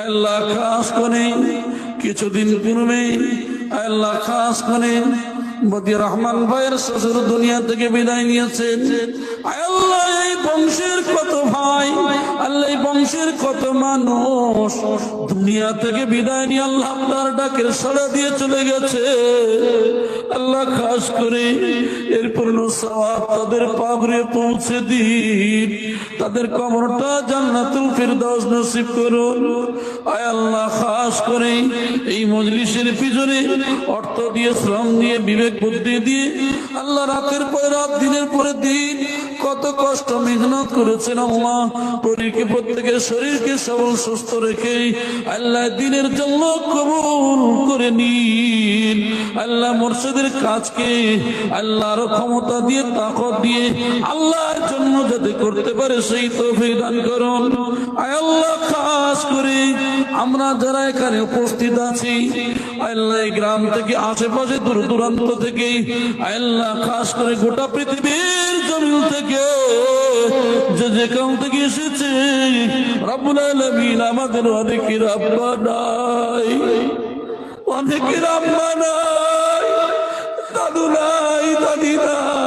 আল্লাহ খাস করেন কিছুদিন পূর্বে আল্লাহ খাস করেন বদি রহমান ভাইয়ের শ্বশুর দুনিয়া থেকে বিদায় নিয়েছেন। আল্লাহ এই বংশের কত ভাই? আল্লাহ বংশের কত মানুষ? দুনিয়া থেকে বিদায় নিয়ে আল্লাহ আপনার ডাকের সাড়া দিয়ে চলে গেছে। আল্লাহ খাস করে এর পূর্ণ সওয়াব তাদের পাগড়ে পৌঁছে দিন। তাদের কবরটা জান্নাতুল ফিরদাউস নসিব করুন। আয় আল্লাহ খাস করে এই মজলিসের পিছনে অর্থ দিয়ে শ্রম দিয়ে বিবেক বুদ্ধি দিয়ে আল্লাহ রাতের পর রাত, দিনের পরে দিন কত কষ্ট মেহনত করেছেন আল্লাহ শরীরকে প্রত্যেকের শরীরকে সবল, সুস্থ রেখে আল্লাহ দিনের জন্য কবুল করে নিন। আল্লাহ মোর্শেদের কাজকে আল্লাহর ক্ষমতা দিয়ে, তাকত দিয়ে আল্লাহর জন্য যাতে করতে পারে সেই তৌফিক দান করুন। আল্লাহ, খাস করে আমরা যারা এখানে উপস্থিত আছি আল্লাহ গ্রাম থেকে আশেপাশে দূর দূরান্ত থেকে, আল্লাহ খাস করে গোটা পৃথিবীর জমিন থেকে, যে যেখান থেকে এসেছে, রব্বুল আলমিন আমাদের অনেকের আব্বা নাই, অনেকের আম্মা নাই, দাদু নাই, দাদি নাই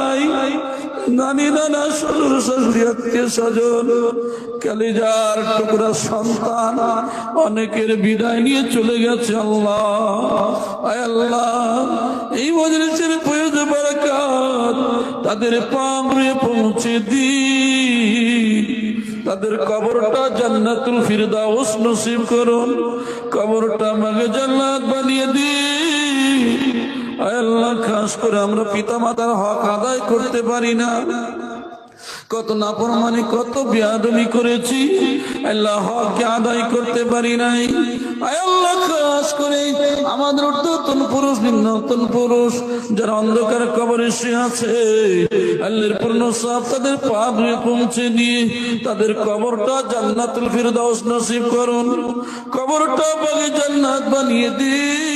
নানি নানা, শ্বশুর শাশুড়ি, আত্মীয় স্বজন, কালিজার টুকরা সন্তান, অনেকের বিদায় নিয়ে চলে গেছে আল্লাহ। আল্লাহ, এই মজলিসের প্রয়োজন বারাকাত তাদের পামড়ে পৌঁছে দি। তাদের কবরটা জান্নাতুল ফিরদাউস নসিব করুন, কবরটা আমাকে জান্নাত বানিয়ে দি। আল্লাহ খাস করে আমরা পিতা মাতার হক আদায় করতে পারি না। কত নাফরমানি, কত বিয়াদমি করেছি, আল্লাহ হককে আদায় করতে পারি নাই। করে আমাদের পুরুষ পুরুষ, যারা অন্ধকার কবরে শুয়ে আছে তাদের পৌঁছে তাদের নসিব করুন। জান্নাত বানিয়ে দিই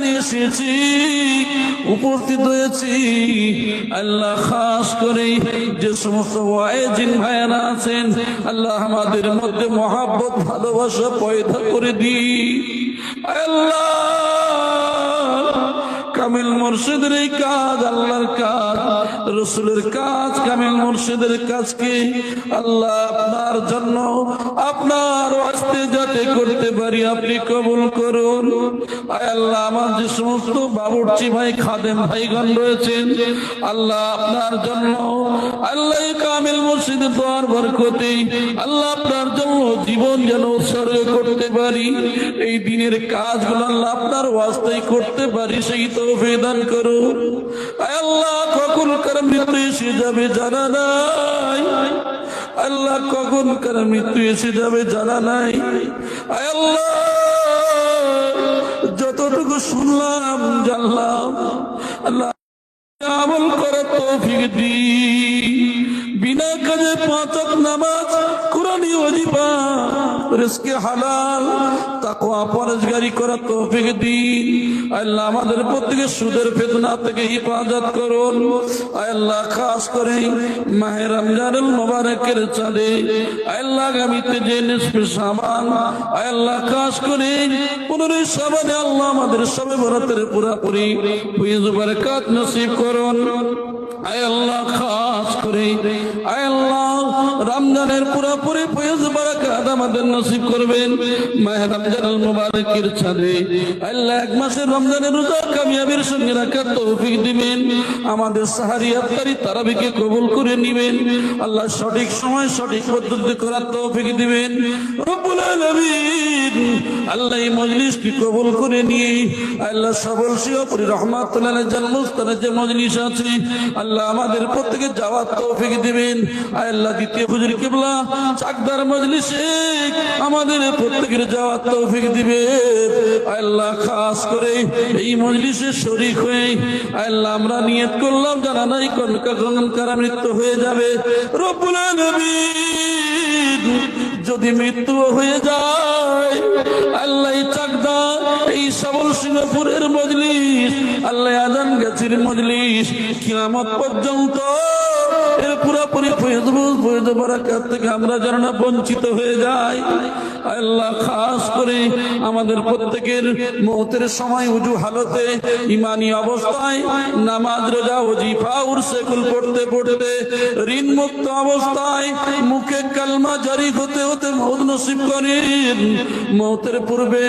এখানে এসেছি, উপস্থিত হয়েছি। আল্লাহ খাস করে যে সমস্ত ওয়াইজিন ভাইয়েরা আছেন, আল্লাহ আমাদের মধ্যে মহাব্বত, ভালোবাসা পয়দা করে দিই। আল্লাহ কামিল মুর্শিদের কাজ, আল্লাহর কাজ, রসুলের কাজ, কামিল মুর্শিদের কাজকে আল্লাহ আপনার জন্য আপনার আসতে যাতে করতে পারি, আপনি কবুল করুন। আল্লাহ, আমার যে সমস্ত বাবুর্চি ভাই, খাদেম ভাইগণ রয়েছেন, আল্লাহ আপনার জন্য, আল্লাহ কামিল মুর্শিদের দোয়ার বরকতে, আল্লাহ আপনার জন্য জীবন যেন উৎসর্গ করতে পারি। এই দিনের কাজগুলো আল্লাহ আপনার ওয়াস্তাই করতে পারি, সেই তো বেদান করো। আয় আল্লাহ, কখন কার মৃত্যু এসে যাবে জানা নাই? আল্লাহ, কখন কার মৃত্যু এসে যাবে জানা নাই? আল্লাহ, যতটুকু শুনলাম, জানলাম, আল্লাহ আমল করে তৌফিক দি বিনা কাজে পাঁচক নামাজ কোরআনি ওজিফা রিজকে হালাল, তাকওয়া পরহেজগারি করা তৌফিক দি আল্লাহ আমাদের প্রত্যেকে সুদের ফিতনা থেকে হিফাজত করুন। আল্লাহ খাস করে মাহে রমজানুল মুবারকের চাঁদে। আল্লাহ আগামীতে যে নিসফে সাবান, আল্লাহ খাস করে পনেরোই সাবানে আল্লাহ আমাদের সবে বরাতের পুরাপুরি বারাকাত নসিব করুন। আয় আল্লাহ খাস করে আয় আল্লাহ রমজানের পুরোপুরি ফয়েজ বারাকাত আমাদের নসিব করবেন। মাহে রমজানুল মুবারকের ছাদে। আল্লাহ এক মাসের রমজানের রোজা কামিয়াবির সঙ্গে রাখার তৌফিক দিবেন। আমাদের সাহারি আফতারি তারাবিকে কবুল করে নিবেন। আল্লাহ সঠিক সময় সঠিক পদ্ধতি করার তৌফিক দিবেন। রব্বুল আলামিন আল্লাহ এই মজলিসকে কবুল করে নিয়ে আল্লাহ সবল শিওপুরি রহমাতুল্লাহ জন্মস্থানে যে মজলিস আছে, আল্লাহ আমাদের প্রত্যেকে যাওয়ার তৌফিক দিবেন। আল্লাহ দ্বিতীয় হুজুর কিবলা, চাকদার মজলিসে আমাদের প্রত্যেকের যাওয়ার তৌফিক দিবে। আল্লাহ খাস করে এই মজলিসে শরীক হয়ে আল্লাহ আমরা নিয়ত করলাম জানা নাই কোন কখন কারা মৃত্যু হয়ে যাবে। রব্বুল আলামিন যদি মৃত্যু হয়ে যায়, আল্লাহ চাকদা, এই সবল সিংহপুরের মজলিস, আল্লাহ আজান গেছির মজলিস, কিয়ামত পর্যন্ত এর পুরোপুরি থেকে আমরা যেন বঞ্চিত হয়ে যাই। আল্লাহ খাস করে আমাদের প্রত্যেকের মৌতের সময় উজু হালতে ইমানি অবস্থায় নামাজ, রোজা, ওজিফা উরসেকুল পড়তে পড়তে ঋণ মুক্ত অবস্থায় মুখে কালমা জারি হতে হতে মৌত নসিব করেন। মৌতের পূর্বে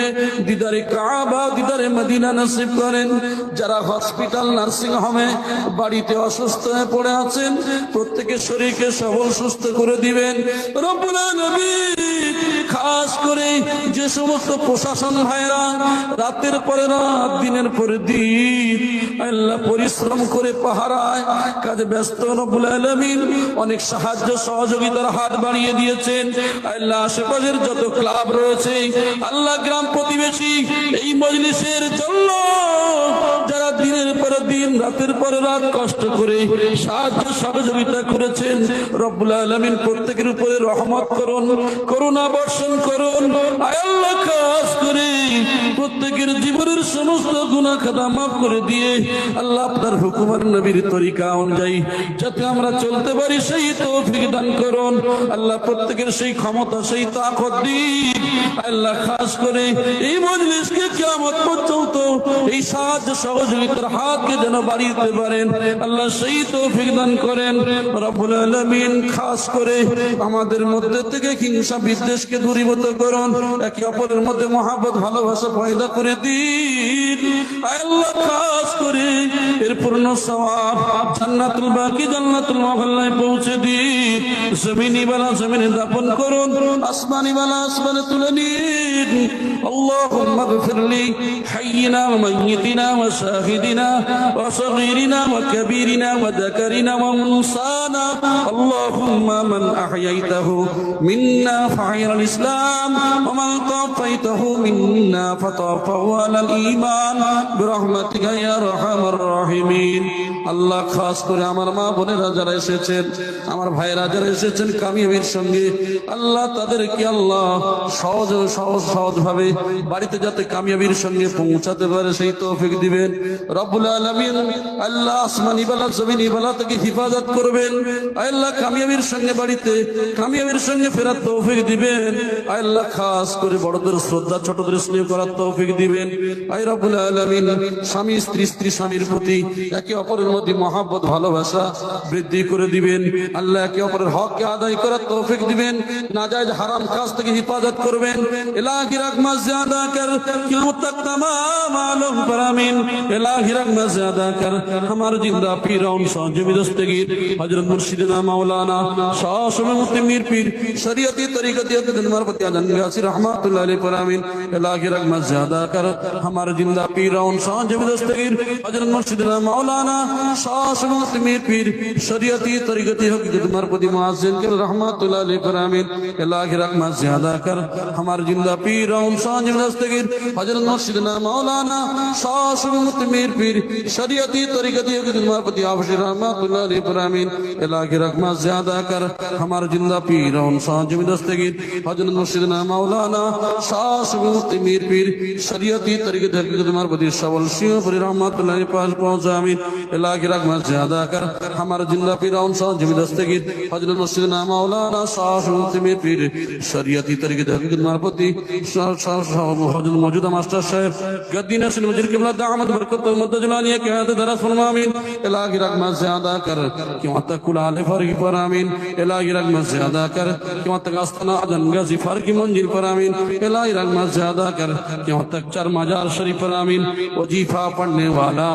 দিদারে কাবা, দিদারে মদিনা নসিব করেন। যারা হসপিটাল নার্সিং হোমে বাড়িতে অসুস্থ হয়ে পড়ে আছেন প্রত্যেকের শরীরকে সবল, সুস্থ করে দিবেন। খাস করে যে সমস্ত প্রশাসন ভাইরা রাতের পরে রাত, দিনের পরে দিন আল্লাহ পরিশ্রম করে পাহারায় কাজে ব্যস্ত। রব্বুল আলামিন অনেক সাহায্য, সহযোগিতার হাত বাড়িয়ে দিয়েছেন। আল্লাহ আশেপাশের যত ক্লাব রয়েছে, আল্লাহ গ্রাম প্রতিবেশী, এই মজলিসের জন্য দিনের পরে দিন, রাতের পর রাত কষ্ট করে সাহায্য সহযোগিতা করেছেন। রব্বুল আলামিন প্রত্যেকের উপরে রহমত করুন, করুণা বর্ষণ করুন। আল্লাহ খাস করে প্রত্যেকের জীবনের সমস্ত খাতা মাফ করে দিয়ে আল্লাহ আপনার হুকুমার নবীর তরিকা অনুযায়ী যাতে আমরা চলতে পারি, সেই তৌফিক দান করুন। আল্লাহ প্রত্যেকের সেই ক্ষমতা, সেই তাকত দিন আল্লাহ খাস করে এই মজলিসকে কিয়ামত পর্যন্ত এই সাহায্য সহযোগিতার হাতকে যেন বাড়িতে পারেন। আল্লাহ সেই তৌফিক দান করেন। রব্বুল আলামিন খাস করে আমাদের মধ্যে থেকে হিংসা বিদ্বেষকে দূরীভূত করুন। একে অপরের মধ্যে মহাবত ভালোবাসা পয়দা করে দিন। আল্লাহ খাস করে এর পূর্ণ সওয়াব জান্নাতুল বাকি জান্নাতুল মহল্লায় পৌঁছে দিন জমিনি বালা জমিনে দাপন করুন আসমানি বালা আসমানে তুলে নিন اللهم اغفر لي حينا وميتنا وشاهدنا وصغيرنا وكبيرنا وذكرنا وانصانا اللهم من احييته منا فعير الاسلام ومن توفيته منا فتوفه على الايمان برحمتك يا ارحم الراحمين আল্লাহ খাস করে আমার মা বোনেরা যারা এসেছেন আমার ভাইরা যারা এসেছেন কামিয়াবির সঙ্গে আল্লাহ তাদেরকে আল্লাহ সহজ সহজ সহজ ভাবে বাড়িতে যাতে কামিয়াবির সঙ্গে পৌঁছাতে পারে সেই তৌফিক দিবেন রব্বুল আলামিন আল্লাহ আসমানি বালা জমিনি বালা থেকে হিফাজত করবেন আল্লাহ কামিয়াবির সঙ্গে বাড়িতে কামিয়াবির সঙ্গে ফেরার তৌফিক দিবেন আল্লাহ খাস করে বড়দের শ্রদ্ধা ছোটদের স্নেহ করার তৌফিক দিবেন আই রব্বুল আলামিন স্বামী স্ত্রী স্ত্রী স্বামীর প্রতি একে অপরের মধ্যে মহাব্বত ভালোবাসা বৃদ্ধি করে দিবেন আল্লাহ একে অপরের হককে আদায় করার তৌফিক দিবেন নাজায়েজ হারাম কাজ থেকে হিফাজত করবেন ইলাহি রহমত ज्यादा कर क़यामत तक तमाम आलम पर आमीन इलाही रहमत ज्यादा कर हमारे जिंदा पीराउन साजिब दस्तगीर हजरत मुर्शिदना मौलाना शाह सुमे मुतमीर पीर शरीयती तरीकती अकदर पति आजन गासी रहमतुल्लाह अलैहि पर आमीन इलाही रहमत ज्यादा कर हमारे जिंदा पीराउन साजिब दस्तगीर हजरत मुर्शिदना मौलाना शाह सुमे मुतमीर पीर शरीयती तरीकती अकदर पति मुआज्जिन के रहमतुल्लाह अलैहि पर आमीन इलाही रहमत ज्यादा कर हमारे जिंदा पीराउन সাজিব দস্তগীর হযরত মুর্শিদনা মাওলানা শাহ সুবুত মীর পীর শরীয়তি তরিকতি হুকুমাপতি আবশির রহমাতুল্লাহ আলাইহি इला रकमा ज़्यादा कर। हमारा ज़िंदा पीर उनसान जमी दस्तगी हज़रत मुर्शिदना मौलाना सास मीर पीर, शरीयती तरीके हकीकत मरबदी सवल सिंह पर रहमत पास पहुँच, आमीन। इला रकमा ज़्यादा कर। हमारा ज़िंदा पीर उनसान जमी दस्तगी हज़रत मुर्शिदना मौलाना सास मीर पीर, शरीयती तरीके हकीकत मरबदी हज़रत मौजूदा मास्टर साहब। गद्दीन सिंह मजिर किबला, दामद, बरकत, मदद जलानिया के हद दरस फरमामीन इला की रकमा ज़्यादा कर। क्यों? तक कुलाल फर्गी पर आमीन इलाही रंग में ज्यादा कर क्यों तक अस्तना अदनगजी फर्गी मंजिल पर आमीन इलाही रंग में ज्यादा कर क्यों तक चर मजार शरीफ पर आमीन वजीफा पढ़ने वाला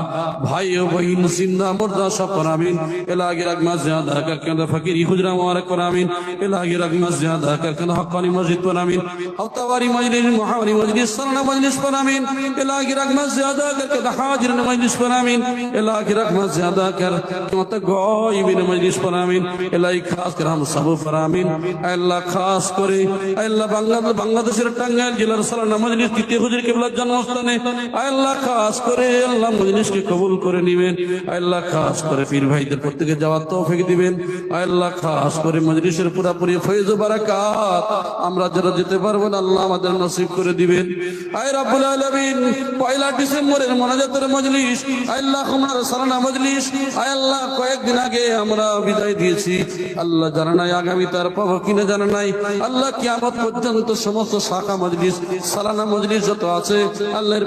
भाई बहन जिंदा मुर्दा सब पर आमीन इलाही रंग में ज्यादा कर क्यों फकीरी खुजरा मुबारक पर आमीन इलाही रंग में ज्यादा कर क्यों हक्कानी मस्जिद पर आमीन हफ्तावारी मजलिस मुहावरी मजलिस सरना मजलिस पर आमीन इलाही रंग में ज्यादा कर क्यों हाजिर मजलिस पर आमीन इलाही रंग में ज्यादा कर क्यों तक गौई बिन মজলিস ফরামিন এলাই খাস সাবু ফরামিন আল্লাহ খাস করে, আল্লাহ বাংলাদেশ বাংলাদেশের টাঙ্গাইল জেলার সালানা মজলিস তৃতীয় হুজুর কিবলার জন্মস্থানে, আল্লাহ খাস করে, আল্লাহ মজলিসকে কবুল করে আল্লাহ খাস করে পীর ভাইদের প্রত্যেকে যাওয়ার তৌফিক দিবেন। আল্লাহ খাস করে মজলিসের আমরা যারা যেতে পারব না, আল্লাহ আমাদের নসিব করে দিবেন। আয় রাব্বুল আলামিন, পয়লা ডিসেম্বরের মোনাজাতের মজলিস, আল্লাহ সালানা মজলিস আল্লাহ কয়েকদিন আগে আমরা বিদায় দিয়েছি। আল্লাহ জানা নাই, আগামী তার কিনা জানা নাই। আল্লাহ কিয়ামত পর্যন্ত সমস্ত শাখা মজলিস, সালানা মজলিস যত আছে, আল্লাহর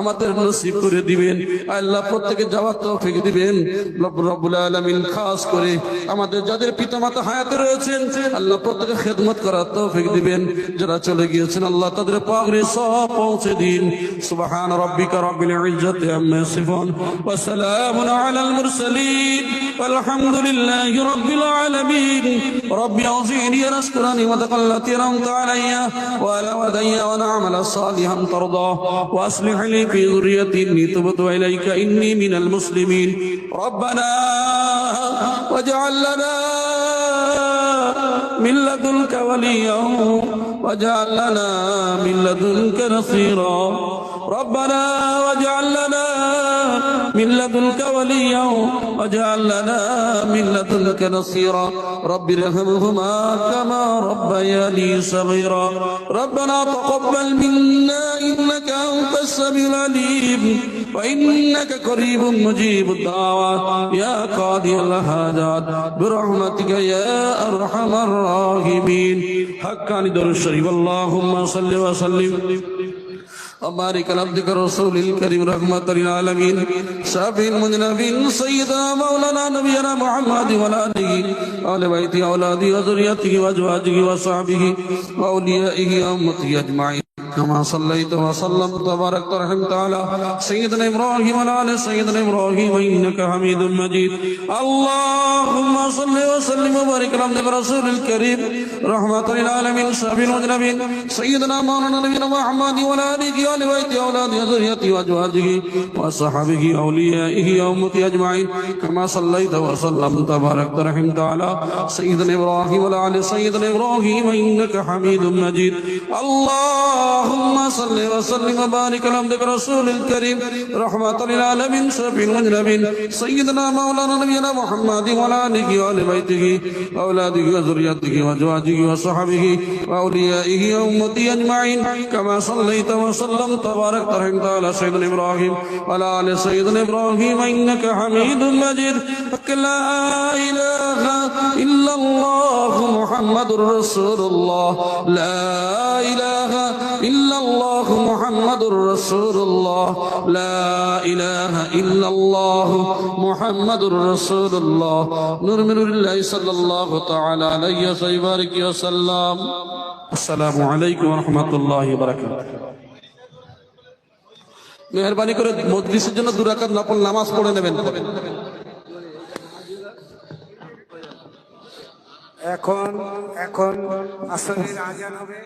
আমাদের নসিব করে দিবেন। আল্লাহ প্রত্যেকে যাওয়ার তৌফিক দিবেন। রব্বুল আলামিন খাস করে আমাদের যাদের পিতামাতা হায়াতে রয়েছেন, আল্লাহ প্রত্যেকে খেদমত করার তৌফিক দিবেন। যারা চলে গিয়েছেন, আল্লাহ তাদের পাগড়ি সব পৌঁছে দিন। সুবহান রাব্বিকা রাব্বিল ইজ্জাতি আম্মা ইয়াসিফুন, ওয়া সালামুন আলাল মুরসালিন। والحمد لله رب العالمين. رب أوزعني أن أشكر نعمتك التي أنعمت علي. وعلى والدي وأن أعمل صالحا ترضاه وأصلح لي في ذريتي إني تبت إليك إني من المسلمين. ربنا واجعل لنا من لدنك وليا. واجعل لنا من لدنك نصيرا. ربنا واجعل لنا من لدنك وليا واجعل لنا من لدنك نصيرا. رب ارحمهما كما ربياني صغيرا. ربنا تقبل منا إنك أنت السميع العليم. وإنك قريب مجيب الدعوات يا قاضي الحاجات برحمتك يا أرحم الراحمين. حقا در الشريف. اللهم صل وسلم. بارک اللہ الحمدک رسول کریم رحمت للعالمین صابین مجنبین سیدہ مولانا نبینا محمد والآلہ آل بیتی اولادی و ذریتی و ازواجی و صحابی و اولیائی امتی اجمعین كما صليت وسلمت وباركت ورحمت على سيدنا إبراهيم وعلى سيدنا إبراهيم إنك حميد مجيد. اللهم صل وسلم وبارك على رسول الكريم. رحمة للعالمين شافي المذنبين سيدنا مولانا نبينا محمد وعلى آله وآل بيته أولاده وذريته وأزواجه وصحبه أوليائه أمته أجمعين. كما صليت وسلمت وباركت ورحمت على سيدنا إبراهيم وعلى سيدنا إبراهيم إنك حميد مجيد. اللهم صل وسلم وبارك على عبدك رسول الكريم. رحمة للعالمين شفيع المذنبين سيدنا مولانا نبينا محمد وعلى آله وآل بيته أولاده وذريته وأزواجه وصحبه وأوليائه أمته أجمعين. كما صليت وسلمت وباركت ورحمت على سيدنا إبراهيم وعلى آل سيدنا إبراهيم إنك حميد مجيد. لا إله إلا الله محمد رسول الله. لا إله الله محمد رسول الله لا إله إلا الله محمد رسول الله نور من نور الله صلى الله تعالى عليه وسلم وسلم السلام عليكم ورحمة الله وبركاته মেহরবানি করে মজলিসের জন্য দুরাকাত নফল নামাজ পড়ে নেবেন এখন এখন আসরের আজান হবে